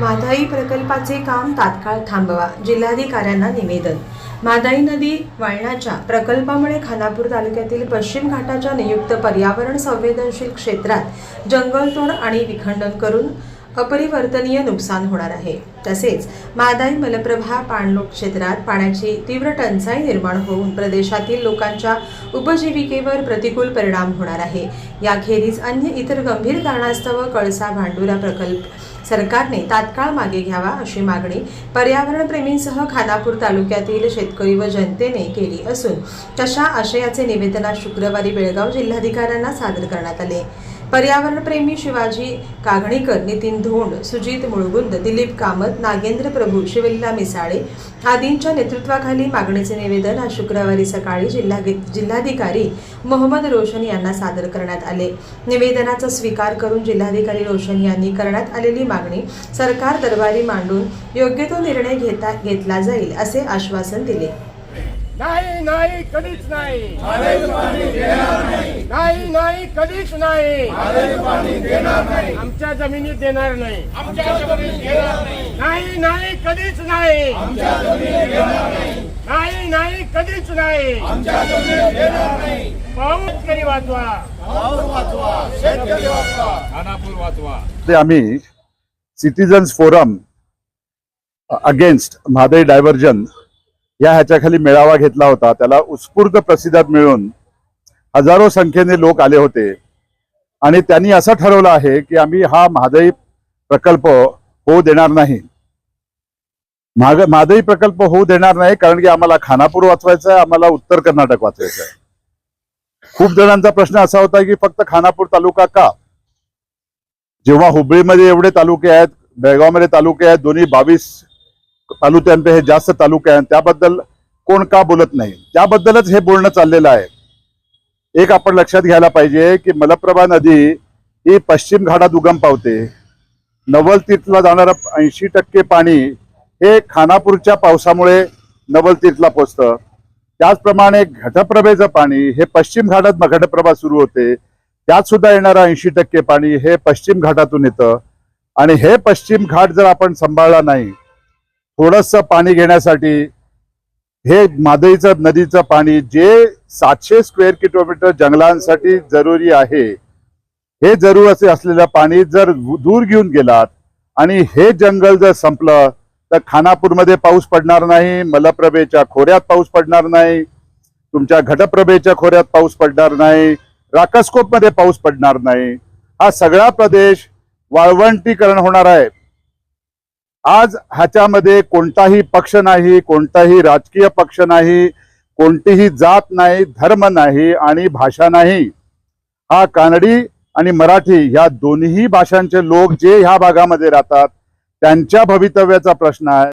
माधाई प्रकल्पाचे काम तात्काळ थांबवा जिल्हाधिकाऱ्यांना निवेदन. मादाई नदी वळणाच्या प्रकल्पामुळे खानापूर तालुक्यातील पश्चिम घाटाच्या नियुक्त पर्यावरण संवेदनशील क्षेत्रात जंगलतोड आणि विखंडन करून अपरिवर्तनीय नुकसान होणार आहे. तसेच मादाई मलप्रभा पाणलोट क्षेत्रात पाण्याची तीव्र टंचाई निर्माण होऊन प्रदेशातील लोकांच्या उपजीविकेवर प्रतिकूल परिणाम होणार आहे. याखेरीज अन्य इतर गंभीर कारणास्तव कळसा भांडुरा प्रकल्प सरकारने तात्काळ मागे घ्यावा अशी मागणी पर्यावरणप्रेमींसह खानापूर तालुक्यातील शेतकरी व जनतेने केली असून तशा आशयाचे निवेदनात शुक्रवारी बेळगाव जिल्हाधिकाऱ्यांना सादर करण्यात आले. पर्यावरणप्रेमी शिवाजी कागणीकर नितीन धोंड सुजित मुळगुंद दिलीप कामत नागेंद्र प्रभू शिवलीला मिसाळे आदींच्या नेतृत्वाखाली मागणीचे निवेदन आज शुक्रवारी सकाळी जिल्हा जिल्हाधिकारी मोहम्मद रोशन यांना सादर करण्यात आले. निवेदनाचा स्वीकार करून जिल्हाधिकारी रोशन यांनी करण्यात आलेली मागणी सरकार दरबारी मांडून योग्य तो निर्णय घेता घेतला जाईल असे आश्वासन दिले. नाही नाही कधीच नाही. नाही. नाही. कधीच नाही. आमच्या जमिनीत देणार नाही. नाही नाही कधीच नाही. नाही. नाही कधीच नाही. पाऊस शेतकरी वाचवा. खानापूर वाचवा. ते आम्ही citizens forum against Mhadei diversion या ह्याच्याखाली मेळावा घेतला होता. त्याला उत्स्फूर्त प्रतिसाद मिळून हजारो संख्येने लोक आले होते. आणि त्यांनी असं ठरवलं आहे की आम्ही हा महादई प्रकल्प होऊ देणार नाही. महाग महादई प्रकल्प होऊ देणार नाही कारण की आम्हाला खानापूर वाचवायचं आहे आम्हाला उत्तर कर्नाटक वाचवायचं आहे खूप जणांचा प्रश्न असा होता की फक्त खानापूर तालुका का? जेव्हा हुबळीमध्ये एवढे तालुके आहेत बेळगावमध्ये तालुके आहेत दोन्ही बावीस तालुक्यांपैकी जास्त तालुके आहेत त्याबद्दल कोण का बोलत नाही? त्याबद्दलच हे बोलणं चाललेलं आहे. एक आपण लक्षात घ्यायला पाहिजे की मलप्रभा नदी ही पश्चिम घाटात उगम पावते. नवलतीर्थला जाणारं ऐंशी टक्के पाणी हे खानापूरच्या पावसामुळे नवलतीर्थला पोचतं. त्याचप्रमाणे घटप्रभेचं पाणी हे पश्चिम घाटात घटप्रभा सुरू होते. त्यात सुद्धा येणारं ऐंशी टक्के पाणी हे पश्चिम घाटातून येतं. आणि हे पश्चिम घाट जर आपण सांभाळला नाही थोडंसं पाणी घेण्यासाठी हे मादईचं नदीचं पाणी जे सातशे स्क्वेअर किलोमीटर जंगलांसाठी जरुरी आहे हे जरूर असे असलेलं पाणी जर दूर घेऊन गेलात आणि हे जंगल जर संपलं तर खानापूरमध्ये पाऊस पडणार नाही मलप्रभेच्या खोऱ्यात पाऊस पडणार नाही तुमच्या घटप्रभेच्या खोऱ्यात पाऊस पडणार नाही राकसकोपमध्ये पाऊस पडणार नाही. हा सगळा प्रदेश वाळवंटीकरण होणार आहे. आज ह्याच्यामध्ये कोणताही पक्ष नाही कोणताही राजकीय पक्ष नाही कोणतीही जात नाही धर्म नाही आणि भाषा नाही. हा कानडी आणि मराठी ह्या दोन्ही भाषांचे लोक जे ह्या भागामध्ये राहतात त्यांच्या भवितव्याचा प्रश्न आहे.